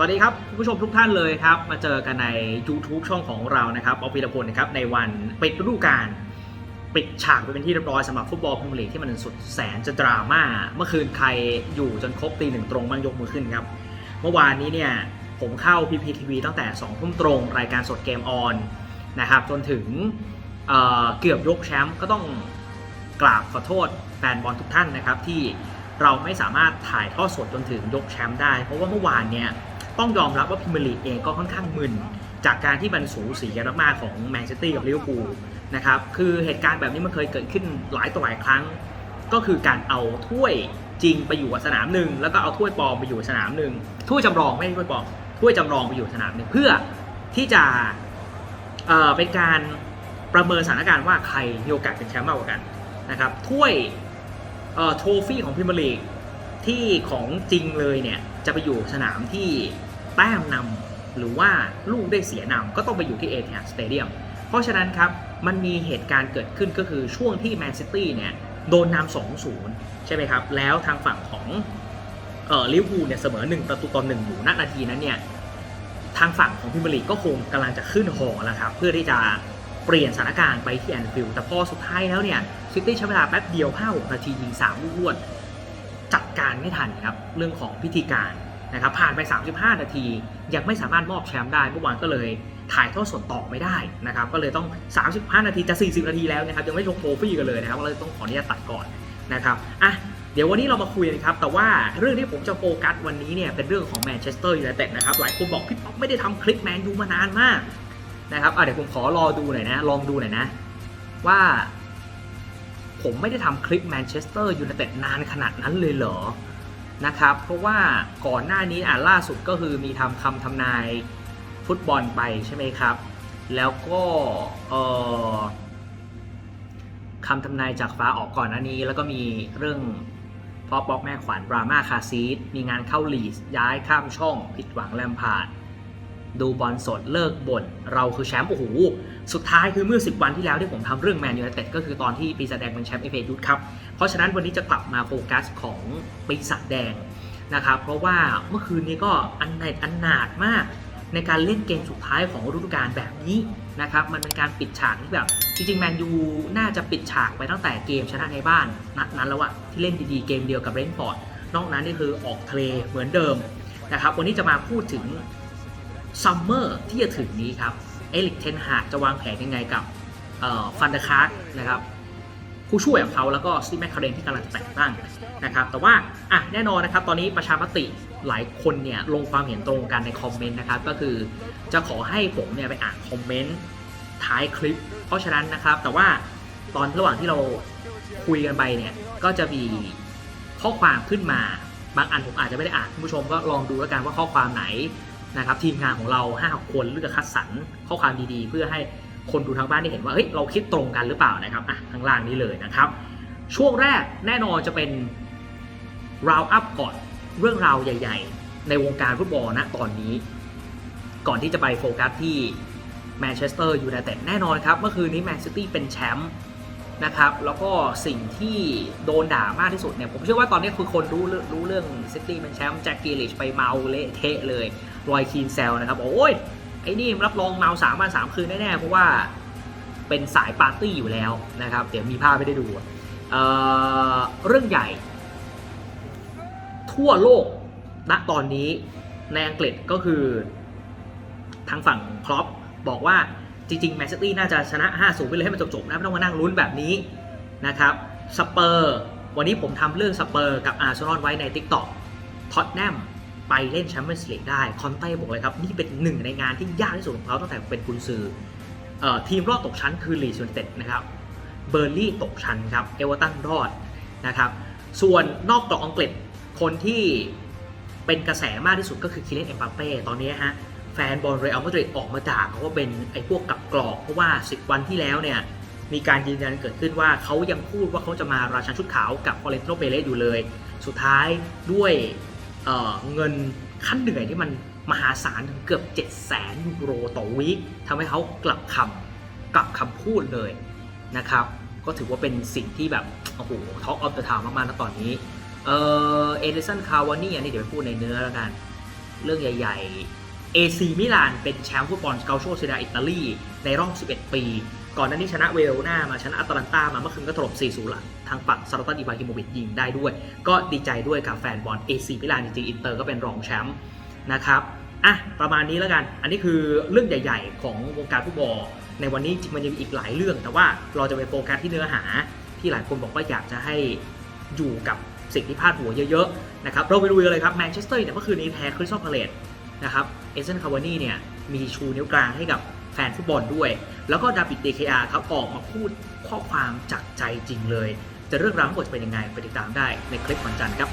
สวัสดีครับคุณผู้ชมทุกท่านเลยครับ มาเจอกันใน YouTube ช่องของเรานะครับออฟฟิศพลนะครับในวันปิดฤดูกาลปิดฉากไปเป็นที่เรียบร้อยสำหรับฟุตบอลพรีเมียร์ลีกที่มันสุดแสนจะดราม่าเมื่อคืนใครอยู่จนครบตีหนึ่งตรงบ้างยกมือขึ้นครับ เมื่อวานนี้เนี่ยผมเข้า PPTV ตั้งแต่2ทุ่มตรง รายการสดเกมออนนะครับจนถึงเเกือบยกแชมป์ก็ต้องกราบขอโทษแฟนบอลทุกท่านนะครับที่เราไม่สามารถถ่ายทอดสดจนถึงยกแชมป์ได้ เพราะว่าเมื่อวานเนี่ย ต้องยอมรับว่าพรีเมียร์ลีเองก็ค่อนข้างมึน จากการที่มันสูสีกันมากๆของแมนเชสเตอร์กับลิเวอร์พูลนะครับคือเหตุการณ์แบบนี้มันเคยเกิดขึ้นหลายต่อหลายครั้ง ก็คือการเอาถ้วยจริงไปอยู่กับสนามหนึ่งแล้วก็เอาถ้วยปลอมไปอยู่สนามหนึ่งถ้วยจำลองไม่ใช่ถ้วยปลอมถ้วยจำลองไปอยู่สนามหนึ่งเพื่อที่จะเอ่อเป็นการประเมินสถานการณ์ว่าใครมีโอกาสเป็นแชมป์มากกว่ากันนะครับถ้วยเอ่อโทฟี่ของพรีเมียร์ลีกที่ของจริงเลยเนี่ยจะไปอยู่สนามที่ แต้มนำหรือว่าลูกได้เสียนำก็ต้องไปอยู่ที่เอที a d สเตเดียมเพราะฉะนั้นครับมันมีเหตุการณ์เกิดขึ้นก็คือช่วงที่แมนซิตี้เนี่ยโดนนำ2-0ใช่ไหมครับ แล้วทางฝั่งของเออลิเวอร์พูลเนี่ยเสมอ 1 ประตูต่อ1อยู่ณนาทีนั้นเนี่ยทางฝั่งของพิมยร์ลีกก็คงกำลังจะขึ้นหอแล้วครับ เพื่อที่จะเปลี่ยนสถานการณ์ไปที่แอนฟิลด์แต่พอสุดท้ายแล้วเนี่ยซิตี้ใช้เวลาแป๊บเดียว5-6นาทียิง3ลูกรวดจัดการไม่ทันครับ เรื่องของพิธีการ นะครับผ่านไป 35 นาที ยังไม่สามารถมอบแชมป์ได้เมื่อวานก็เลยถ่ายทอดสดต่อไม่ได้นะครับก็เลยต้อง 35 นาทีจะ 40 นาทีแล้วนะครับยังไม่ชกโทฟี่กันเลยนะครับก็เลยต้องขออนุญาตตัดก่อนนะครับอะเดี๋ยววันนี้เรามาคุยกันครับ แต่ว่าเรื่องที่ผมจะโฟกัสวันนี้เนี่ยเป็นเรื่องของแมนเชสเตอร์ยูไนเต็ดนะครับหลายคนบอกพี่ป๊อปไม่ได้ทำคลิปแมนยูมานานมากนะครับอะเดี๋ยวผมขอรอดูหน่อยนะ ลองดูหน่อยนะ ว่าผมไม่ได้ทำคลิปแมนเชสเตอร์ยูไนเต็ดนานขนาดนั้นเลยเหรอ นะครับ เพราะว่าก่อนหน้านี้อะล่าสุดก็คือมีทำคำทำนายฟุตบอลไปใช่ไหมครับ แล้วก็เออคำทำนายจากฟ้าออกก่อนหน้านี้ แล้วก็มีเรื่องพ่อป๊อกแม่ขวัญดราม่าคาซีดมีงานเข้าลีสย้ายข้ามช่อง ผิดหวังแลมพาร์ดดูบอลสดเลิกบ่นเราคือแชมป์โอ้โห สุดท้ายคือเมื่อ 10 วันที่แล้วที่ผมทำเรื่องแมนยูไนเต็ดก็คือตอนที่ปีศาจแดงเป็นแชมป์เอฟเอยุทธครับ เพราะฉะนั้นวันนี้จะกลับมาโฟกัสของปีศาจแดงนะครับ เพราะว่าเมื่อคืนนี้ก็อันไหนอันหนาดมากในการเล่นเกมสุดท้ายของฤดูกาลแบบนี้นะครับ มันเป็นการปิดฉากที่แบบ จริงๆ แมนยูน่าจะปิดฉากไปตั้งแต่เกมชนะในบ้าน นัดนั้นแล้วอะที่เล่นดีๆ เกมเดียวกับเรนฟอร์ด นอกนั้นนี่คือออกทะเลเหมือนเดิมนะครับ วันนี้จะมาพูดถึงซัมเมอร์ที่จะถึงนี้ครับ เอลิกเทนฮากจะวางแผนยังไงกับฟันเดอร์คาร์นะครับผู้ช่วยของเขาแล้วก็ซีแมคคาเรนที่กำลังจะแต่งตั้งนะครับแต่ว่าอะแน่นอนนะครับ ตอนนี้ประชามติหลายคนเนี่ยลงความเห็นตรงกันในคอมเมนต์นะครับก็คือจะขอให้ผมเนี่ยไปอ่านคอมเมนต์ท้ายคลิป เพราะฉะนั้นนะครับ แต่ว่าตอนระหว่างที่เราคุยกันไปเนี่ยก็จะมีข้อความขึ้นมาบางอันผมอาจจะไม่ได้อ่านคุณผู้ชมก็ลองดูแล้วกันว่าข้อความไหน นะครับทีมงานของเรา5คนเลือกคัดสรรข้อความดีๆ เพื่อให้คนดูทางบ้านได้เห็นว่าเฮ้ยเราคิดตรงกันหรือเปล่านะครับอะข้างล่างนี้เลยนะครับ ช่วงแรกแน่นอนจะเป็นราวอัพก่อนเรื่องราวใหญ่ ๆ ในวงการฟุตบอลนะตอนนี้ ก่อนที่จะไปโฟกัสที่แมนเชสเตอร์ยูไนเต็ดแน่นอนครับ เมื่อคืนนี้แมนซิตี้เป็นแชมป์นะครับ แล้วก็สิ่งที่โดนด่ามากที่สุดเนี่ย ผมเชื่อว่าตอนนี้คือคนรู้รู้เรื่องซิตี้เป็นแชมป์แจ็คกีลิชไปเมาเละเทะเลย รอยคีนแซลนะครับโอ้ยไอ้นี่รับรองเมาสามวันสามคืนแน่ๆเพราะว่าเป็นสายปาร์ตี้อยู่แล้วนะครับ เดี๋ยวมีภาพไม่ได้ดูเเรื่องใหญ่ ทั่วโลกณตอนนี้ในอังกฤษก็คือ ทางฝั่งครอปบอกว่าจริงๆแมนซิตี้น่าจะชนะ 5-0 ไปเลยให้มันจบๆนะไม่ต้องมานั่งลุ้นแบบนี้นะครับสเปอร์วันนี้ผมทำเรื่องสเปอร์กับอาร์เซนอลไว้ใน t ิ k t o k ท็อตแนม ไปเล่นแชมเปี้ยนส์ลีกได้คอนเต้บอกเลยครับ นี่เป็นหนึ่งในงานที่ยากที่สุดของเขาตั้งแต่เป็นกุนซือเอ่อทีมรอดตกชั้นคือลีดยูนเต็ดนะครับเบอร์ลี่ตกชั้นครับเอเวอร์ตันรอดนะครับส่วนนอกจากอังกฤษคนที่เป็นกระแสมากที่สุดก็คือคิเลนเอ็มบัปเป้ตอนนี้ฮะแฟนบอลเรอัลมาดริดออกมาด่าเขาว่าเป็นไอ้พวกกับกรอกเพราะว่า 10 วันที่แล้วเนี่ยมีการยืนยันเกิดขึ้นว่าเขายังพูดว่าเขาจะมาราชันชุดขาวกับฟอเรนโตเบเลสอยู่เลย สุดท้ายด้วย เเงินขั้นเหนื่อยที่มันมหาศาลถึงเกือบ7 0 0 0 0 0ยูโรต่อวีคทำให้เขากลับคำกลับคำพูดเลยนะครับ ก็ถือว่าเป็นสิ่งที่แบบ โอ้โหท็อกออฟเดอะทาวมากๆนะตอนนี้ เออเอเดสันคาวานี่อันนี้เดี๋ยวไปพูดในเนื้อแล้วกัน เรื่องใหญ่ ๆ AC มิลานเป็นแชมป์ฟุตบอลเกาโชเซเดาอิตาลีในรอบ 11 ปี ก่อนหน้านี้ชนะเวโรนามาชนะอัตแลนตามาเมื่อคืนก็ถล่ม4-0หลังทางฝั่งซาร์ตันอิบราฮิโมวิชยิงได้ด้วย ก็ดีใจด้วยกับแฟนบอล AC มิลานจริงๆอินเตอร์ก็เป็นรองแชมป์นะครับอะประมาณนี้แล้วกัน อันนี้คือเรื่องใหญ่ ๆ ของวงการฟุตบอลในวันนี้จริงมันยังมีอีกหลายเรื่อง แต่ว่าเราจะไปโฟกัสที่เนื้อหา ที่หลายคนบอกว่าอยากจะให้อยู่กับสิ่งที่พลาดหัวเยอะๆนะครับเราไปดูเลยครับแมนเชสเตอร์เนี่ยเมื่อคืนนี้แพ้คริสตัลพาเลตนะครับเอเซนคาวานี่เนี่ยมีชูนิ้วกลางให้กับ ฟนฟุตบอลด้วย แล้วก็ดาบิดเดคอาครับออกมาพูดข้อความจากใจจริงเลย จะเรื่องราวทั้งหมดจะเป็นยังไงไปติดตามได้ในคลิปวันจันทร์ครับ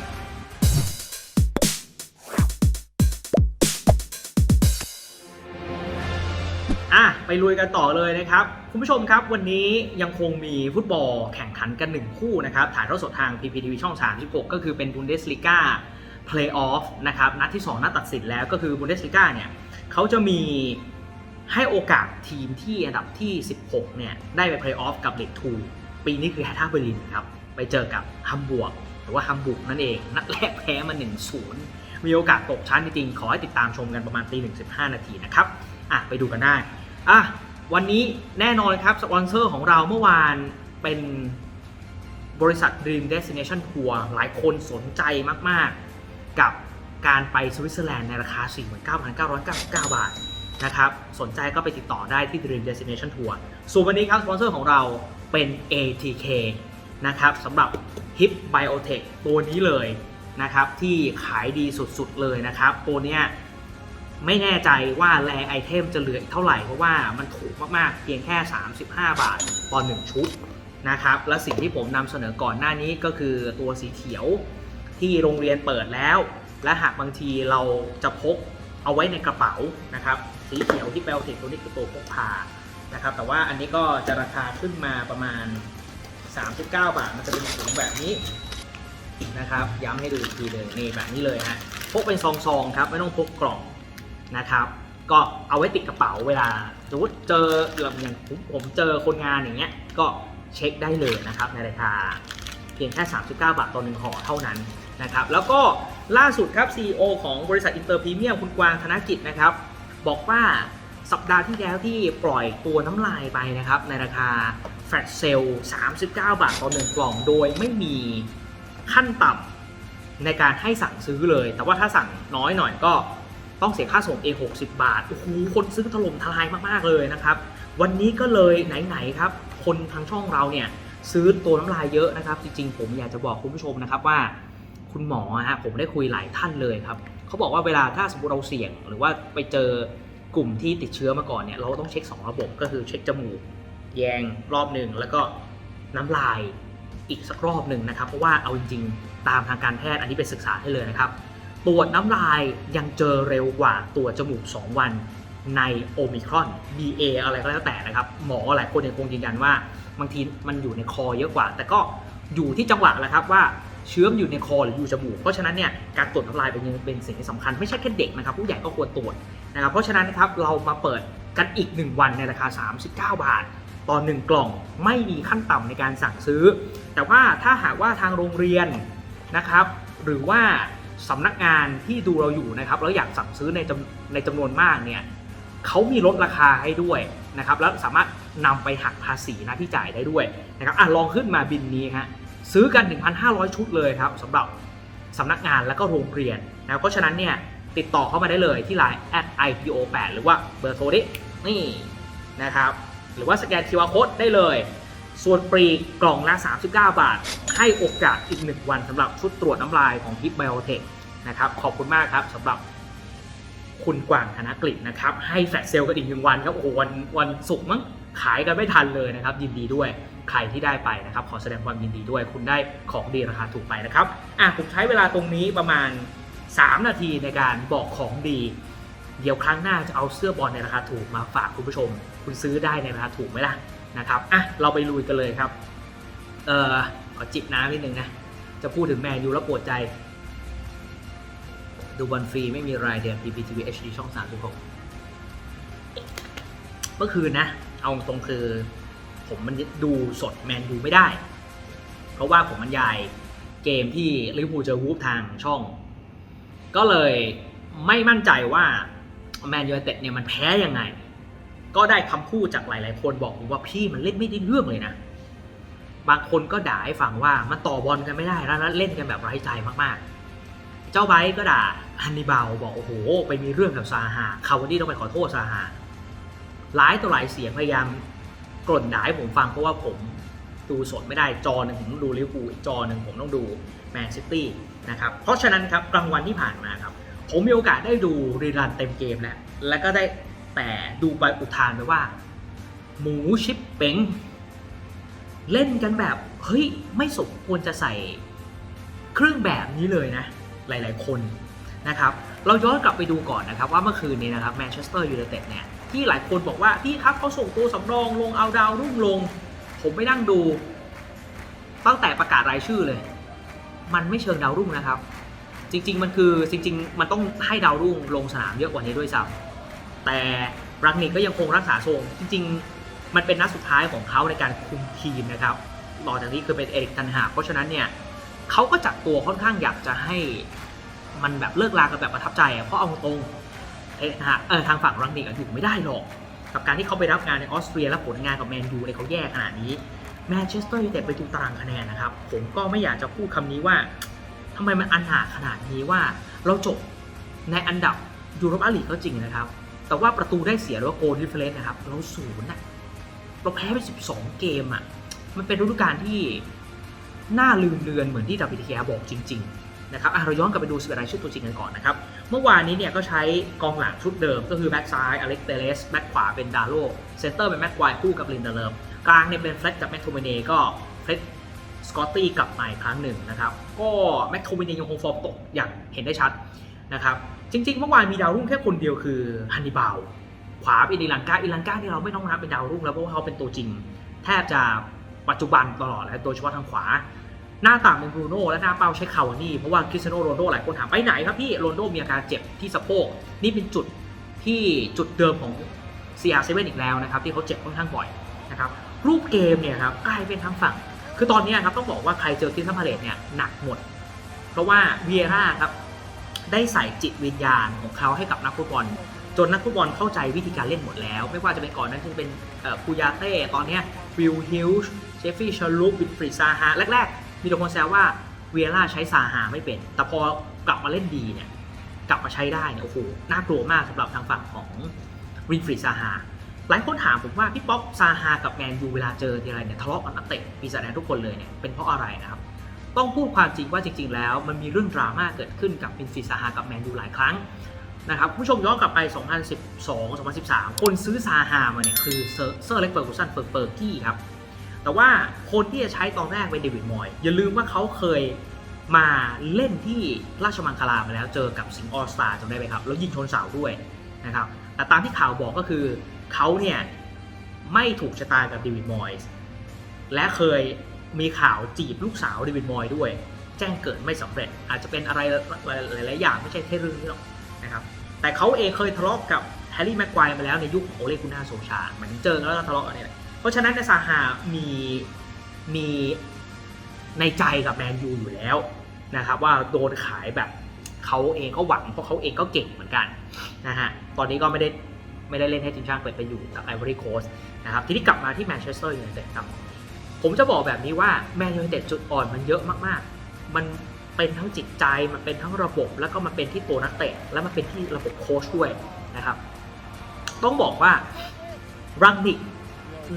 อะไปลุยกันต่อเลยนะครับ คุณผู้ชมครับวันนี้ยังคงมีฟุตบอลแข่งขันกัน 1 คู่นะครับถ่ายทอดสดทาง PPTV ช่อง 36 ก็คือเป็นบุนเดสลิก้า Playoff นะครับนัดที่ 2 นัดตัดสินแล้วก็คือบุนเดสลิก้าเนี่ยเขาจะมี ให้โอกาสทีมที่อันดับที่ 16 เนี่ย ได้ไป Playoff กับเลกทูปีนี้คือแฮท่าเบอร์ลินครับ ไปเจอกับฮัมบวก หรือว่าฮัมบุกนั่นเอง นัดแรกแพ้มา 1-0 มีโอกาสตกชั้นจริงๆ ขอให้ติดตามชมกันประมาณตีหนึ่งสิบห้านาทีนะครับ อะ ไปดูกันได้ อะ วันนี้แน่นอนครับ สปอนเซอร์ของเราเมื่อวานเป็นบริษัท Dream Destination Tour หลายคนสนใจมากๆ กับการไปสวิตเซอร์แลนด์ในราคา 49,999 บาท นะครับ สนใจก็ไปติดต่อได้ที่ Dream Destination Tour ส่วนวันนี้ครับสปอนเซอร์ของเราเป็น ATK นะครับสำหรับ Hip Biotech ตัวนี้เลยนะครับที่ขายดีสุดๆเลยนะครับ ตัวเนี้ยไม่แน่ใจว่าแรไอเทมจะเหลืออีกเท่าไหร่ เพราะว่ามันถูกมากๆ เพียงแค่ 35 บาทต่อ1ชุดนะครับ และสิ่งที่ผมนำเสนอก่อนหน้านี้ก็คือตัวสีเขียวที่โรงเรียนเปิดแล้ว และหากบางทีเราจะพกเอาไว้ในกระเป๋านะครับ สีเขียวที่แปลเทคตัวนี้คือตัวพกพานะครับ แต่ว่าอันนี้ก็จะราคาขึ้นมาประมาณ 39 บาท มันจะเป็นถุงแบบนี้นะครับ ย้ำให้ดูอีกทีเลยนี่แบบนี้เลยฮะพกเป็นซองๆครับไม่ต้องพกกล่องนะครับก็เอาไว้ติดกระเป๋าเวลาสมมติเจออย่างผมผมเจอคนงานอย่างเงี้ยก็เช็คได้เลยนะครับในราคาเพียงแค่ 39 บาทต่อหนึ่งห่อเท่านั้นนะครับแล้วก็ล่าสุดครับ CEO ของบริษัทอินเตอร์พรีเมียมคุณกวางธนกิจนะครับ บอกว่าสัปดาห์ที่แล้วที่ปล่อยตัวน้ำลายไปนะครับ ในราคาแฟลชเซล39 บาทต่อหนึ่งกล่องโดยไม่มีขั้นต่ำในการให้สั่งซื้อเลย แต่ว่าถ้าสั่งน้อยหน่อยก็ต้องเสียค่าส่งเอง60 บาท โอ้โห คนซื้อถล่มทลายมาก ๆ เลยนะครับ วันนี้ก็เลยไหน ๆ ครับ คนทางช่องเราเนี่ย ซื้อตัวน้ำลายเยอะนะครับ จริง ๆ ผมอยากจะบอกคุณผู้ชมนะครับว่า คุณหมอฮะผมได้คุยหลายท่านเลยครับเขาบอกว่าเวลาถ้าสมมติเราเสี่ยง หรือว่าไปเจอกลุ่มที่ติดเชื้อมาก่อนเนี่ยเราต้องเช็ค 2 ระบบก็คือเช็คจมูก แยงรอบหนึ่งแล้วก็น้ำลายอีกสักรอบหนึ่งนะครับ เพราะว่าเอาจริงๆ ตามทางการแพทย์อันนี้ไปศึกษาให้เลยนะครับ ตรวจน้ำลายยังเจอเร็วกว่าตรวจจมูก 2 วันในโอมิครอน BA อะไรก็แล้วแต่นะครับ หมอหลายคนยังคงยืนยันว่า บางทีมันอยู่ในคอเยอะกว่า แต่ก็อยู่ที่จังหวะแหละครับว่า เชื้อมอยู่ในคอหรืออยู่จมูก เพราะฉะนั้นเนี่ยการตรวจน้ำลายเป็นเป็นสิ่งที่สำคัญไม่ใช่แค่เด็กนะครับผู้ใหญ่ก็ควรตรวจนะครับเพราะฉะนั้นนะครับเรามาเปิดกันอีก 1 วันในราคา 39 บาทต่อ1กล่องไม่มีขั้นต่ำในการสั่งซื้อ แต่ว่าถ้าหากว่าทางโรงเรียนนะครับหรือว่าสำนักงานที่ดูเราอยู่นะครับแล้วอยากสั่งซื้อในจำในจำนวนมากเนี่ยเขามีลดราคาให้ด้วยนะครับแล้วสามารถนำไปหักภาษีน้าที่จ่ายได้ด้วยนะครับอะลองขึ้นมาบินนี้ฮะ ซื้อกัน 1,500 ชุดเลยครับสำหรับสำนักงานและก็โรงเรียนนะเพราะฉะนั้นเนี่ยติดต่อเข้ามาได้เลยที่ Line @ipo8 หรือว่าเบอร์โทรนี้นี่นะครับ หรือว่าสแกน QR Code ได้เลย ส่วนปรีกล่องละ 39 บาท ให้โอกาสอีก 1 วันสำหรับชุดตรวจน้ำลายของพิ b ไบโอเทคนะครับ ขอบคุณมากครับสำหรับคุณกว่างธนกฤษนะครับ ให้แฟลชเซลกันอีกหนึ่งวันครับ โอ้โหวันวันศุกร์มั้งขายกันไม่ทันเลยนะครับ ยินดีด้วย ใครที่ได้ไปนะครับ ขอแสดงความยินดีด้วย คุณได้ของดีราคาถูกไปนะครับอะผมใช้เวลาตรงนี้ประมาณ 3 นาทีในการบอกของดี เดี๋ยวครั้งหน้าจะเอาเสื้อบอลในราคาถูกมาฝากคุณผู้ชม คุณซื้อได้ในราคาถูกไหมล่ะนะครับอะเราไปลุยกันเลยครับเออขอจิบน้ำนิดนึงนะจะพูดถึงแมนยูแล้วปวดใจ ดูบอลฟรีไม่มีรายเดือน PPTV HD ช่อง 36 เมื่อคืนนะ เอาตรงคือ ผมมันดูสดแมนยูไม่ได้ เพราะว่าผมมันยายเกมที่ลิเวอร์พูลเจอวูฟทางช่อง ก็เลยไม่มั่นใจว่าแมนยูไนเต็ดเนี่ยมันแพ้ยังไง ก็ได้คำพูดจากหลาย ๆ คนบอกผมว่าพี่มันเล่นไม่ได้เรื่องเลยนะ บางคนก็ด่าให้ฟังว่ามันต่อบอลกันไม่ได้แล้วเล่นกันแบบไร้ใจมาก ๆ เจ้าไบก็ด่าฮันนิบาลบอกโอ้โหไปมีเรื่องกับซาฮาคาวาดี้ต้องไปขอโทษซาฮาหลายต่อหลายเสียงพยายาม กล่นด่าให้ผมฟังเพราะว่าผมดูสดไม่ได้จอหนึ่งผมต้องดูลิเวอร์พูลอีกจอหนึ่งผมต้องดูแมนซิตี้นะครับเพราะฉะนั้นครับกลางวันที่ผ่านมาครับ ผมมีโอกาสได้ดูรีรันเต็มเกมแล้วแล้วก็ได้แต่ดูไปอุทานไปว่า หมูชิปเป้งเล่นกันแบบ เฮ้ย ไม่สมควรจะใส่เครื่องแบบนี้เลยนะ หลาย ๆ คนนะครับ เราย้อนกลับไปดูก่อนนะครับ ว่าเมื่อคืนนี้นะครับแมนเชสเตอร์ยูไนเต็ดเนี่ย ที่หลายคนบอกว่าพี่ครับเขาส่งตัวสำรองลงเอาดาวรุ่งลง ผมไม่นั่งดู ตั้งแต่ประกาศรายชื่อเลย มันไม่เชิงดาวรุ่งนะครับ จริง ๆ มันคือจริง ๆ มันต้องให้ดาวรุ่งลงสนามเยอะกว่านี้ด้วยซ้ำแต่รังนิกก็ยังคงรักษาทรงจริง ๆ มันเป็นนัดสุดท้ายของเขาในการคุมทีมนะครับต่อจากนี้คือเป็นเอริกตันหาเพราะฉะนั้นเนี่ยเขาก็จัดตัวค่อนข้างอยากจะให้มันแบบเลิกลากันแบบประทับใจเพราะเอาตรง เอะฮะเออทางฝั่งรังนิกอะอยู่ไม่ได้หรอก กับการที่เขาไปรับงานในออสเตรียและผลงานกับแมนยูเนี่ยเขาแย่ขนาดนี้แมนเชสเตอร์ยูไนเต็ดไปดูตารางคะแนนนะครับ ผมก็ไม่อยากจะพูดคำนี้ว่าทำไมมันอันหนาขนาดนี้ว่าเราจบในอันดับยูโรปาลีกก็จริงนะครับ แต่ว่าประตูได้เสียหรือว่าโกลดิฟเฟนนะครับ เราศูนย์อะเราแพ้ไป 12 เกมอะมันเป็นฤดูกาลที่น่าลืมเลือนเหมือนที่ดับบิทียบอกจริง ๆ นะครับเราย้อนกลับไปดูสิบรายชื่อตัวจริงกันก่อนนะครับ เมื่อวานนี้เนี่ยก็ใช้กองหลังชุดเดิมก็คือแบ็กซ้ายอเล็กเตเลสแบ็กขวาเป็นดาโลเซนเตอร์เป็นแม็กควายคู่กับลินเดเลมกลางเนี่ยเป็นเฟล็กกับแมคโทมิเนก็เฟล็กสกอตตี้กลับมาอีกครั้งหนึ่งนะครับ ก็แมคโทมิเนยังคงฟอร์มตกอย่างเห็นได้ชัดนะครับจริงๆเมื่อวานมีดาวรุ่งแค่คนเดียวคือฮันนิบาลขวาเป็นอิลังกาอิลังกาที่เราไม่ต้องนับเป็นดาวรุ่งแล้วเพราะว่าเขาเป็นตัวจริง แทบจะปัจจุบันตลอดแล้วโดยเฉพาะทางขวา หน้าต่างเป็นบรูโน่และหน้าเป้าใช้คาวานี่เพราะว่าคริสเตียโนโรนโดหลายคนถามไปไหนครับพี่โรนโดมีอาการเจ็บที่สะโพกนี่เป็นจุดที่จุดเดิมของ CR7 อีกแล้วนะครับที่เขาเจ็บค่อนข้างบ่อยนะครับรูปเกมเนี่ยครับกลายเป็นทางฝั่ง คือตอนนี้ครับต้องบอกว่าใครเจอคริสตันพาเลตเนี่ยหนักหมด เพราะว่าเวียร่าครับได้ใส่จิตวิญญาณของเขาให้กับนักฟุตบอล จนนักฟุตบอลเข้าใจวิธีการเล่นหมดแล้ว ไม่ว่าจะเป็นก่อนนั้นจะเป็นคูยาเต้ตอนนี้วิลฮิลส์เชฟฟี่ชาลูปวินฟรีซาฮาแรกๆ มีแต่คนแซวว่าเวียร่าใช้ซาฮาไม่เป็น แต่พอกลับมาเล่นดีเนี่ย กลับมาใช้ได้เนี่ยโอ้โหน่ากลัวมากสำหรับทางฝั่งของวินฟรีซาฮาหลายคนถามผมว่าพี่ป๊อปซาฮากับแมนยูเวลาเจอทีไรเนี่ยทะเลาะกับนักเตะปีศาจแดงทุกคนเลยเนี่ยเป็นเพราะอะไรนะครับ ต้องพูดความจริงว่าจริง ๆ แล้วมันมีเรื่องดราม่าเกิดขึ้นกับวินฟรีซาฮากับแมนยูหลายครั้งนะครับผู้ชมย้อนกลับไป 2012 2013 คนซื้อซาฮามาเนี่ยคือเซอร์เซอร์เล็กเฟอร์กูสันเฟอร์เฟอร์กี้ครับ แต่ว่าคนที่จะใช้ตอนแรกเป็นเดวิดมอยอย่าลืมว่าเขาเคยมาเล่นที่ราชมังคลามาแล้วเจอกับสิงห์ออสตาจำได้ไหมครับ แล้วยิงชนเสาด้วยนะครับแต่ตามที่ข่าวบอกก็คือเขาเนี่ยไม่ถูกชะตากับเดวิดมอยส์และเคยมีข่าวจีบลูกสาวเดวิดมอยด้วย แจ้งเกิดไม่สำเร็จ อาจจะเป็นอะไรหลาย ๆ อย่างไม่ใช่แค่เรื่องนี้หรอกนะครับแต่เขาเองเคยทะเลาะกับแฮร์รี่แม็กควายมาแล้วในยุคของโอเลกุน่าโซชาเหมือนเจอแล้วทะเลาะกันเนี่ย ราะฉะนั้นในซาฮามีมีในใจกับแมนยูอยู่แล้วนะครับว่าโดนขายแบบเขาเองก็หวังเพราะเขาเองก็เก่งเหมือนกันนะฮะตอนนี้ก็ไม่ได้ไม่ได้เล่นให้ทีมชาติเปิดไปอยู่กับไอวอรี่โคสนะครับทีนี้กลับมาที่แมนเชสเตอร์ยูไนเต็ดครับผมจะบอกแบบนี้ว่าแมนยูไนเต็ดจุดอ่อนมันเยอะมากๆ มันเป็นทั้งจิตใจมันเป็นทั้งระบบ แล้วก็มันเป็นที่ตัวนักเตะแล้วมันเป็นที่ระบบโค้ชด้วยนะครับ ต้องบอกว่ารังนิก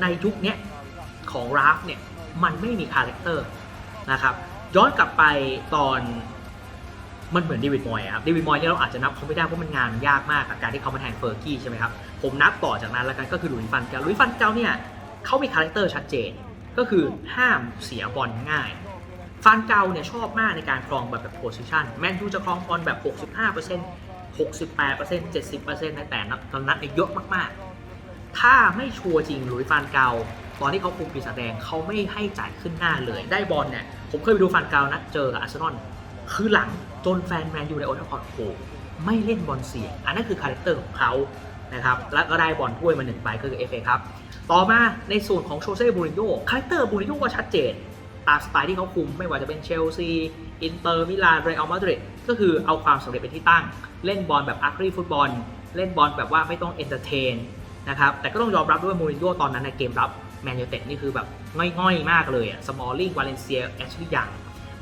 ในยุคนี้ของราฟเนี่ยมันไม่มีคาแรคเตอร์นะครับย้อนกลับไปตอนมันเหมือนเดวิดมอยอะครับเดวิดมอยเนี่ยเราอาจจะนับเขาไม่ได้เพราะมันงานยากมากกับการที่เขามาแทนเฟอร์กี้ใช่ไหมครับผมนับต่อจากนั้นแล้วกันก็คือลุยฟันเกลลุยฟันเกลเนี่ยเขามีคาแรคเตอร์ชัดเจน ก็คือห้ามเสียบอลง่ายฟันเกลเนี่ยชอบมากในการครองแบบแบบโพซิชันแมนยูจะครองบอลแบบ 65% 68% 70%ในแต่ละนัดเนี่ยเยอะมากๆ ถ้าไม่ชัวร์จริงหลุยฟานเกาตอนที่เขาคุมปีศาจแดงเขาไม่ให้จ่ายขึ้นหน้าเลย ได้บอลเนี่ย ผมเคยไปดูฟานเกานะ เจอกับอาร์เซนอลคือหลังจนแฟนแมนยูในโอทัฟฟอร์ดโหไม่เล่นบอลเสี่ยงอันนั้นคือคาแรคเตอร์ของเขานะครับ แล้วก็ได้บอลถ้วยมาหนึ่งใบก็คือเอฟเอครับ ต่อมาในส่วนของโชเซ่บูรินโญ่คาแรคเตอร์บูรินโญ่ก็ชัดเจน ตามสไตล์ที่เขาคุมไม่ว่าจะเป็นเชลซี อินเตอร์มิลานเรอัลมาดริดก็คือเอาความสำเร็จเป็นที่ตั้ง เล่นบอลแบบอาร์ครีฟุตบอล เล่นบอลแบบว่าไม่ต้องเอนเตอร์เทน นะครับแต่ก็ต้องยอมรับด้วยว่ามูรินโญ่ตอนนั้นในเกมรับแมนยูเต็ดนี่คือแบบง่อยๆ มากเลยอะสมอลลิงวาเลนเซียแอชลีย์ยัง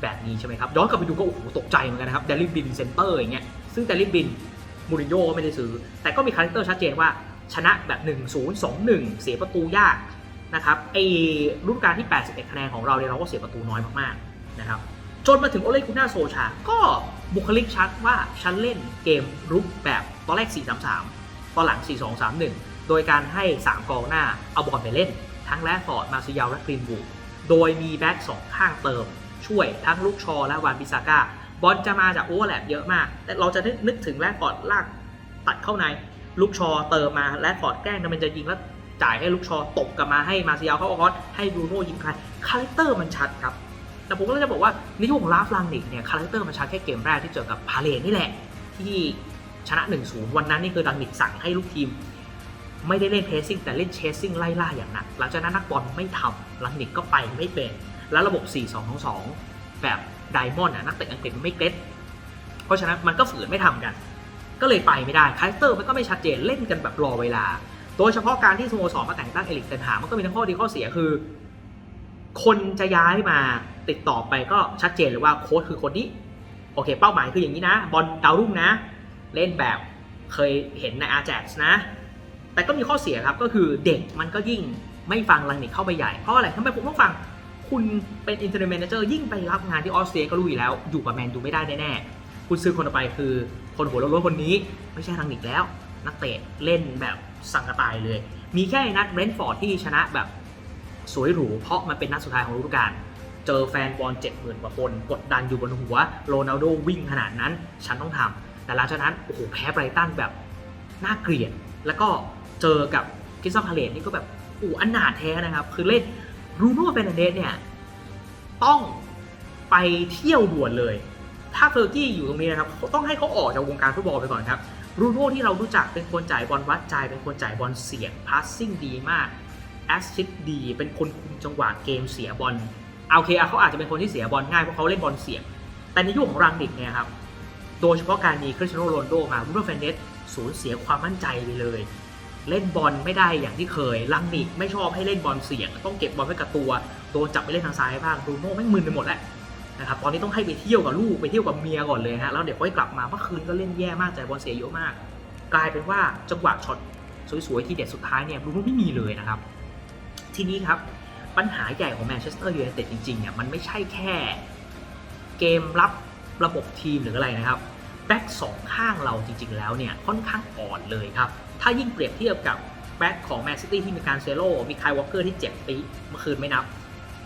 แบบนี้ใช่ไหมครับย้อนกลับไปดูก็โอ้โหตกใจเหมือนกันนะครับเดลิบินเซนเตอร์อย่างเงี้ยซึ่งเดลิบินมูรินโญ่ไม่ได้ซื้อ แต่ก็มีคาแรคเตอร์ชัดเจนว่าชนะแบบ 1-0 2-1 เสียประตูยากนะครับไอ้รุ่นการที่ 81 คะแนนของเราเนี่ยเราก็เสียประตูน้อยมากๆนะครับจนมาถึงโอเลกุน่าโซชา ก็บุคลิกชัดว่าฉันเล่นเกมรุกแบบตอนแรก 4-3-3 ตอนหลัง 4-2-3-1 โดยการให้ 3 กองหน้าเอาบอลไปเล่น ทั้งแรดฟอร์ดมาซิยาลและกรีนบูดโดยมีแบ็กสองข้างเติม ช่วยทั้งลูกชอและวานบิซาก้าบอลจะมาจากโอเวอร์แลปเยอะมาก แต่เราจะนึกถึงแรดฟอร์ดลากตัดเข้าใน ลูกชอเติมมาแรดฟอร์ดแกล้งมันจะยิงแล้วจ่ายให้ลูกชอตกกลับมาให้มาซิยาลเข้าออสให้บรูโน่ยิงใครคาแรคเตอร์มันชัดครับแต่ผมก็เลยจะบอกว่าในยุคของลาฟลังนิกเนี่ยคาแรคเตอร์มันชัดแค่เกมแรกที่เจอกับพาเลนนี่แหละ ที่ชนะ 1-0 วันนั้นนี่คือดังนิกสั่งให้ลูกทีม ไม่ได้เล่นเพสซิ่งแต่เล่นเชสซิ่งไล่ล่าอย่างหนัก หลังจากนั้นนักบอลไม่ทำลังนิกก็ไปไม่เป็น แล้วระบบ 4-2-2-2 แบบไดมอนด์นักเตะอังกฤษมันไม่เก็ตเพราะฉะนั้นมันก็ฝืนไม่ทำกัน ก็เลยไปไม่ได้คาแรคเตอร์มันก็ไม่ชัดเจนเล่นกันแบบรอเวลา โดยเฉพาะการที่สโมสรมาแต่งตั้งเอลิกเซนหามันก็มีทั้งข้อดีข้อเสียคือ คนจะย้ายมาติดต่อไปก็ชัดเจนเลยว่าโค้ชคือคนนี้โอเค เป้าหมายคืออย่างนี้นะ บอลดาวรุ่งนะ เล่นแบบเคยเห็นในอาแจ็กซ์นะ แต่ก็มีข้อเสียครับก็คือเด็กมันก็ยิ่งไม่ฟังลังนิกเข้าไปใหญ่เพราะอะไรทำไมผมต้องฟังคุณเป็นอินเตอร์เนเมนเจอร์ยิ่งไปรับงานที่ออสเตรียก็รู้อยู่แล้ว อยู่กับแมนยูไม่ได้แน่ๆคุณซื้อคนต่อไปคือคนหัวโล้นคนนี้ไม่ใช่ลังนิกแล้ว นักเตะเล่นแบบสังกตายเลย มีแค่นัดเบรนท์ฟอร์ดที่ชนะแบบสวยหรูเพราะมันเป็นนัดสุดท้ายของฤดูกาลเจอแฟนบอลเจ็ดหมื่นกว่าคน กดดันอยู่บนหัวโรนัลโดวิ่งขนาดนั้น ฉันต้องทำแต่หลังจากนั้นโอ้โหแพ้ไบรตันแบบน่าเกลียดแล้วก็ เจอกับคิสซาพาเลตนี่ก็แบบอ้อันหนาแท้นะครับ คือเล่นรูโน่เฟรนันเดสเนี่ย ต้องไปเที่ยวด่วนเลย ถ้าเฟอร์กี้อยู่ตรงนี้นะครับต้องให้เขาออกจากวงการฟุตบอลไปก่อนครับรูโน่ที่เรารู้จักเป็นคนจ่ายบอลวัดใจ เป็นคนจ่ายบอลเสี่ยงพาสซิ่งดีมากแอสซิสดี เป็นคนคุมจังหวะเกมเสียบอลโอเคอะเขาอาจจะเป็นคนที่เสียบอลง่ายเพราะเขาเล่นบอลเสี่ยง แต่ในยุคของรังนิกเนี่ยครับ โดยเฉพาะการมีคริสเตียโนโรนโดมารูโน่เฟนเดสสูญเสียความมั่นใจไปเลย เล่นบอลไม่ได้อย่างที่เคยลังนิกไม่ชอบให้เล่นบอลเสี่ยง ต้องเก็บบอลไว้กับตัวโดนจับไปเล่นทางซ้ายบ้างบรูโน่แม่งมึนไปหมดแล้วนะครับตอนนี้ต้องให้ไปเที่ยวกับลูกไปเที่ยวกับเมียก่อนเลยฮะแล้วเดี๋ยวค่อยกลับมาเมื่อคืนก็เล่นแย่มากใจบอลเสียเยอะมาก กลายเป็นว่าจังหวะช็อตสวยๆ ที่เด็ดสุดท้ายเนี่ยบรูโน่ไม่มีเลยนะครับ ทีนี้ครับปัญหาใหญ่ของแมนเชสเตอร์ยูไนเต็ดจริงๆเนี่ยมันไม่ใช่แค่ เกมรับระบบทีมหรืออะไรนะครับแบ็กสองข้างเราจริงๆแล้วเนี่ยค่อนข้างอ่อนเลยครับ ถ้ายิ่งเปรียบเทียบกับแบ็กของแมนซิตี้ที่มีการเซโลมีไคลวอลเกอร์ที่เจ็บปีเมื่อคืนไม่นับ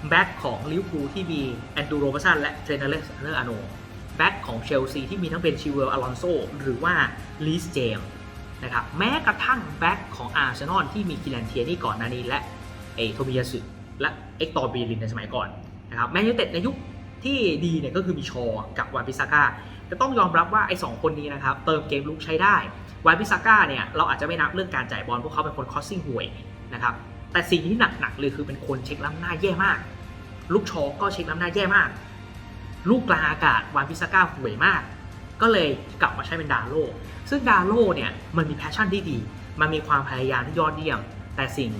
แบ็กของลิเวอร์พูลที่มีแอนดูโรเบสันและเทรนเนอร์เลสเนอร์อโนแบ็กของเชลซีที่มีทั้งเป็นชิวเวลอลอนโซหรือว่าลีสเจมนะครับแม้กระทั่งแบ็กของอาร์เซนอลที่มีกิแลนเทียนี่ก่อนหน้านี้และเอโทมิยาสึและเอ็กตอร์บีลินในสมัยก่อนนะครับแมนยูเต็ดในยุคที่ดีเนี่ยก็คือมีชอกับวานปิซาก้าจะต้องยอมรับว่าไอ้สองคนนี้นะครับเติมเกมลุกใช้ได้ วานปิซาก้าเนี่ยเราอาจจะไม่นับเรื่องการจ่ายบอลพวกเขาเป็นคนคอสซิ่งห่วยนะครับแต่สิ่งที่หนักๆเลยคือเป็นคนเช็คล้ำหน้าแย่มาก ลูกชอก็เช็คล้ำหน้าแย่มาก ลูกกลางอากาศวานพิซาก้าห่วยมาก ก็เลยกลับมาใช้เป็นดาโลซึ่งดาโลเนี่ยมันมีแพชชั่นที่ดี มันมีความพยายามที่ยอดเยี่ยม แต่สิ่ง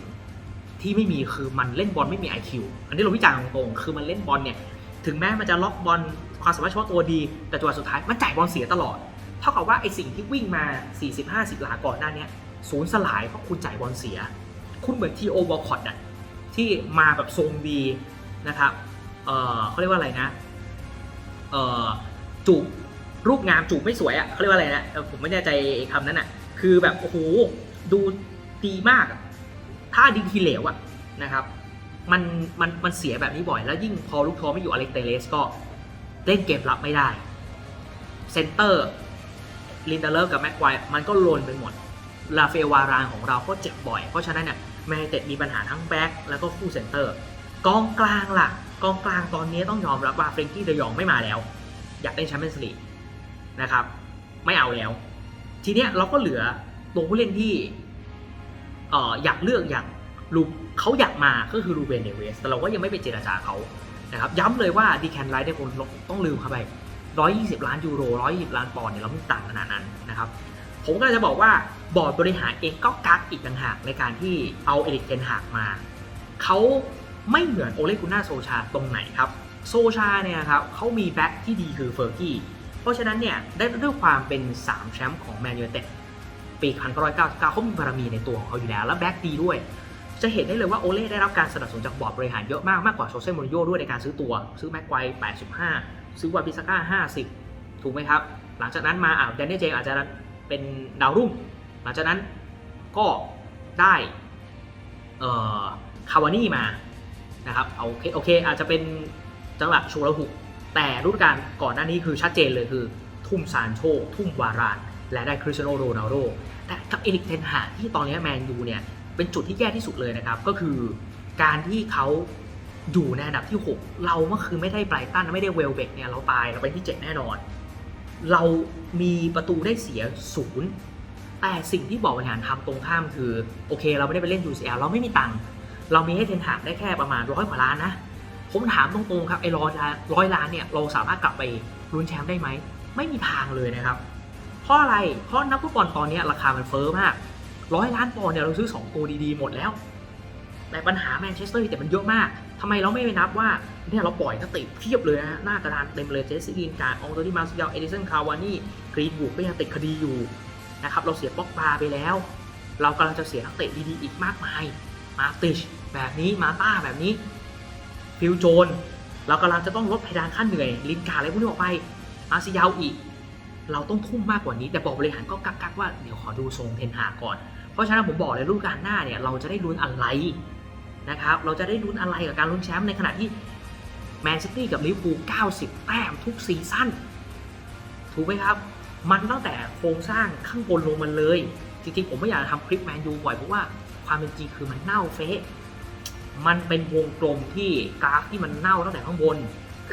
ที่ไม่มีคือมันเล่นบอลไม่มี IQ อันนี้เราวิจารณ์ตรงๆคือมันเล่นบอลเนี่ยถึงแม้มันจะล็อกบอลความสามารถเฉพาะตัวดี แต่ตัวสุดท้ายมันจ่ายบอลเสียตลอด เท่ากับว่าไอสิ่งที่วิ่งมา 40-50 หลาก่อนหน้านี้ยสูญสลายเพราะคุณจ่ายบอลเสีย คุณเหมือนทีโอบอลคอตอะที่มาแบบทรงดีนะครับเออเขาเรียกว่าอะไรนะเออจูบรูปงามจูบไม่สวยอะ่ะเขาเรียกว่าอะไรนะผมไม่แน่ใจคำนั้นอะ่ะคือแบบโอ้โหดูดีมากถ้าดีทีเหลวอะนะครับมันมันมันเสียแบบนี้บ่อยแล้วยิ่งพอลูกทอไม่อยู่อเล็กเตเลสก็เล่นเกมรับไม่ได้เซนเตอร์ ลินเดเลอร์กับแม็กควายมันก็โลนไปหมด ลาเฟวารานของเราก็เจ็บบ่อย เพราะฉะนั้นเนี่ยแมนเต็ดมีปัญหาทั้งแบ็กแล้วก็คู่เซนเตอร์ กองกลางล่ะ กองกลางตอนนี้ต้องยอมรับว่าเฟรนกี้เดยองไม่มาแล้ว อยากเล่นแชมเปี้ยนส์ลีกนะครับ ไม่เอาแล้ว ทีเนี้ยเราก็เหลือตัวผู้เล่นที่เอ่ออยากเลือกอย่างลูเขาอยากมาก็คือรูเบนเดเวสแต่เราก็ยังไม่ไปเจราจาเขานะครับย้ำเลยว่าดีแคนไลท์ได้คนต้องลืมเข้าไป 120 ล้านยูโร 120 ล้านปอนด์เนี่ยเราไม่ต่างขนาดนั้นนะครับ ผมก็จะบอกว่าบอร์ดบริหารเองก็กักอีกต่างหากในการที่เอาเอริกเทนหากมา เขาไม่เหมือนโอเลกุน่าโซชาตรงไหนครับ โซชาเนี่ยครับเขามีแบ็คที่ดีคือเฟอร์กี้ เพราะฉะนั้นเนี่ยได้ด้วยความเป็น 3 แชมป์ของแมนยูเต็ดปี 1999เขามีบารมีในตัวของเขาอยู่แล้ว และแบ็คดีด้วย จะเห็นได้เลยว่าโอเล่ได้รับการสนับสนุนจากบอร์ดบริหารเยอะมากมากกว่าโชเซ่มูริโญ่ด้วยในการซื้อตัว ซื้อแม็กไกว85 ซื้อวาบิสก้า50 ถูกไหมครับ หลังจากนั้นมาอ่าแดนนี่เจอาจจะเป็นดาวรุ่ง หลังจากนั้นก็ได้เอ่อคาวานี่มานะครับเอาโอเคโอเคอาจจะเป็นจังหวะชูระหุก แต่รุ่นการก่อนหน้านี้คือชัดเจนเลยคือ ทุ่มซานโช ทุ่มวาราน และได้คริสเตียโนโรนัลโดแต่กับเอริกเทนหาที่ตอนนี้แมนยูเนี่ย เป็นจุดที่แย่ที่สุดเลยนะครับ ก็คือการที่เขา อยู่ในอันดับที่ 6 เราเมื่อคืนไม่ได้ไบรตันไม่ได้เวลเบกเนี่ยเราตายเราไปที่ 7 แน่นอน เรามีประตูได้เสียศูนย์แต่สิ่งที่บอกบริหารทำตรงข้ามคือ โอเค เราไม่ได้ไปเล่น UCL เราไม่มีตังค์เรามีให้เทนหากได้แค่ประมาณร้อยกว่าล้านนะ ผมถามตรงๆครับไอ้ร้อยล้านร้อยล้านเนี่ยเราสามารถกลับไปลุ้นแชมป์ได้ไหม ไม่มีทางเลยนะครับ เพราะอะไร เพราะนักฟุตบอลตอนนี้ราคามันเฟ้อมากร้อยล้านปอนด์เนี่ยเราซื้อ 2 ตัวดีๆ หมดแล้ว แต่ปัญหาแมนเชสเตอร์ยูไนเต็ดมันเยอะมาก ทำไมเราไม่ไปนับว่าเนี่ยเราปล่อยนักเตะเพียบเลยนะหน้ากระดานเต็มเลยเจสซี่ลินการ์ดองโตนี่มาซิยาเอดิสันคาวานี่กรีนบูดก็ยังติดคดีอยู่นะครับเราเสียป็อกบาไปแล้ว เรากำลังจะเสียนักเตะดีๆอีกมากมาย มาติชแบบนี้มาต้าแบบนี้ฟิลโจน เรากำลังจะต้องลดเพดานค่าเหนื่อย ลินการ์อะไรพวกนี้ออกไป มาซิยาวอีก เราต้องทุ่มมากกว่านี้แต่บอกบริหารก็กักๆว่าเดี๋ยวขอดูทรงเทนหากก่อน เพราะฉะนั้นผมบอกเลยรุ่นการหน้าเนี่ยเราจะได้ลุ้นอะไร นะครับ เราจะได้ลุ้นอะไรกับการลุ้นแชมป์ในขณะที่แมนซิตี้กับลิเวอร์พูล90 แต้มทุกซีซั่น ถูกไหมครับ มันตั้งแต่โครงสร้างข้างบนลงมันเลย จริงๆ ผมไม่อยากทำคลิปแมนยูบ่อยเพราะว่าความเป็นจริงคือมันเน่าเฟะมันเป็นวงกลมที่กราฟที่มันเน่าตั้งแต่ข้างบน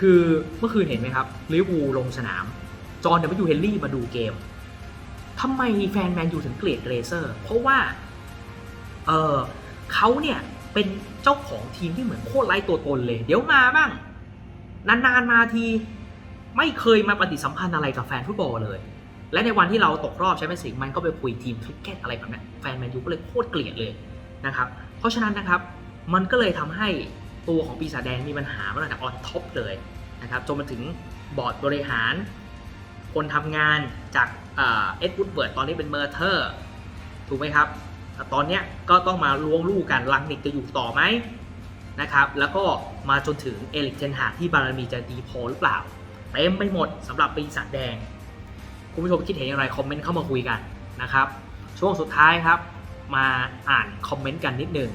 คือเมื่อคืนเห็นไหมครับลิเวอร์พูลลงสนาม จอห์นเดวิดยูเฮนรี่มาดูเกมทำไมแฟนแมนยูถึงเกลียดเกรเซอร์ เพราะว่า เออเขาเนี่ย เป็นเจ้าของทีมที่เหมือนโคตรไร้ตัวตนเลย เดี๋ยวมาบ้าง นานๆมาทีไม่เคยมาปฏิสัมพันธ์อะไรกับแฟนฟุตบอลเลย และในวันที่เราตกรอบใช่ไหมสิงมันก็ไปคุยทีมคริกเก็ตอะไรแบบนี้แฟนแมนยูก็เลยโคตรเกลียดเลยนะครับเพราะฉะนั้นนะครับมันก็เลยทำให้ตัวของปีศาจแดงมีปัญหามาตั้งแต่ออนท็อปเลยนะครับจนมาถึงบอร์ดบริหาร คนทำงานจากเอ็ดวูดเบิร์ดตอนนี้เป็นเมอร์เทอร์ถูกไหมครับ ตอนนี้ก็ต้องมาล้วงลูกกันลังนิกจะอยู่ต่อไหมนะครับแล้วก็มาจนถึงเอลิกเทนหากที่บารมีจะดีพอหรือเปล่าเต็มไปหมดสำหรับปีศาจแดง คุณผู้ชมคิดเห็นอย่างไรคอมเมนต์เข้ามาคุยกันนะครับ ช่วงสุดท้ายครับ มาอ่านคอมเมนต์กันนิดหนึ่ง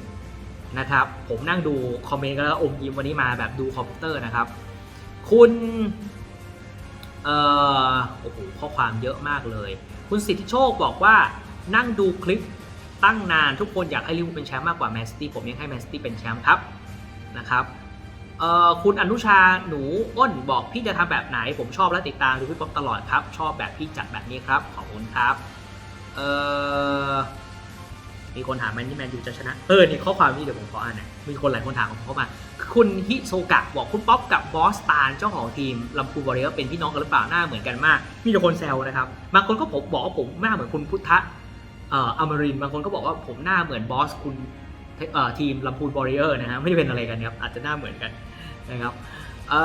นะครับผมนั่งดูคอมเมนต์กันแล้วอมยิ้มวันนี้มาแบบดูคอมพิวเตอร์นะครับ คุณเอ่อโอ้โหข้อความเยอะมากเลย คุณสิทธิโชคบอกว่านั่งดูคลิป ตั้งนานทุกคนอยากให้ลิเวอร์พูลเป็นแชมป์มากกว่าแมนซิตี้ผมยังให้แมนซิตี้เป็นแชมป์ครับนะครับคุณอนุชาหนูอ้นบอกพี่จะทำแบบไหน ผมชอบและติดตามดูพี่ป๊อปตลอดครับ ชอบแบบพี่จัดแบบนี้ครับ ขอบคุณครับมีคนถามแมนที่แมนยูจะชนะ เออนี่ข้อความนี้เดี๋ยวผมขออ่านน่อยมีคนหลายคนถามผมเข้ามา คุณฮิโซกะบอกคุณป๊อปกับบอสตานเจ้าของทีมลำพูนบอริเออร์เป็นพี่น้องกันหรือเปล่าหน้าเหมือนกันมาก มีแต่คนแซวนะครับบางคนก็ผมบอกว่าผมหน้าเหมือนคุณพุทธะ อ่ออมรินบางคนก็บอกว่าผมหน้าเหมือนบอสคุณเอ่อทีมลำพูนบอริเออร์นะฮะไม่ได้เป็นอะไรกันครับอาจจะหน้าเหมือนกันนะครับเอ่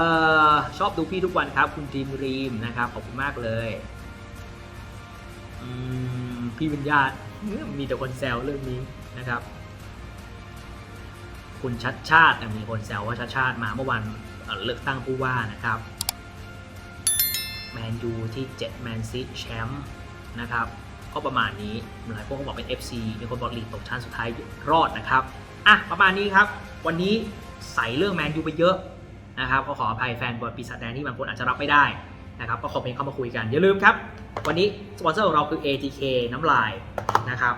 อชอบดูพี่ทุกวันครับ คุณจีมรีมนะครับขอบคุณมากเลยอืมพี่วิญญาณมีแต่คนแซวเรื่องนี้นะครับ คุณชัดชาติมีคนแซวว่าชัดชาติมาเมื่อวันเอ่อเลือกตั้งผู้ว่านะครับแมนยูที่7แมนซีแชมป์นะครับ ก็ประมาณนี้หลายคนก็บอกเป็น FC มีคนบอกลีกตกชั้นสุดท้ายรอดนะครับอะประมาณนี้ครับ วันนี้ใส่เรื่องแมนยูไปเยอะนะครับก็ขออภัยแฟนบอลปีศาจแดงที่บางคนอาจจะรับไม่ได้นะครับก็คอมเมนต์เข้ามาคุยกัน อย่าลืมครับ วันนี้สปอนเซอร์ของเราคือ ATK น้ำลายนะครับ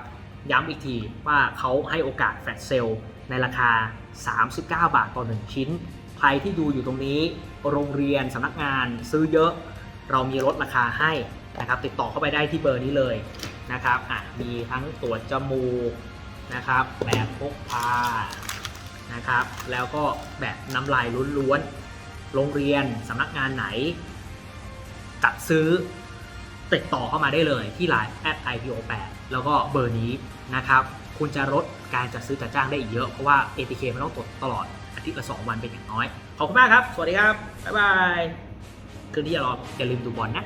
ย้ำอีกทีว่าเขาให้โอกาสแฟลชเซลในราคา 39 บาทต่อ 1 ชิ้น ใครที่ดูอยู่ตรงนี้ โรงเรียนสำนักงานซื้อเยอะ เรามีลดราคาให้ นะครับ ติดต่อเข้าไปได้ที่เบอร์นี้เลยนะครับอะมีทั้งตรวจจมูกนะครับ แบบพกพานะครับ แล้วก็แบบน้ำลายล้วนๆโรงเรียนสำนักงานไหน จัดซื้อติดต่อเข้ามาได้เลยที่ Line at ipo8 แล้วก็เบอร์นี้นะครับคุณจะลดการจัดซื้อจัดจ้างได้อีกเยอะ เพราะว่า ATK มันต้องตรวจตลอดอาทิตย์ละ 2 วันเป็นอย่างน้อย ขอบคุณมากครับ สวัสดีครับ บ๊ายบาย คืนนี้อย่ารออย่าลืมดูบอลนะ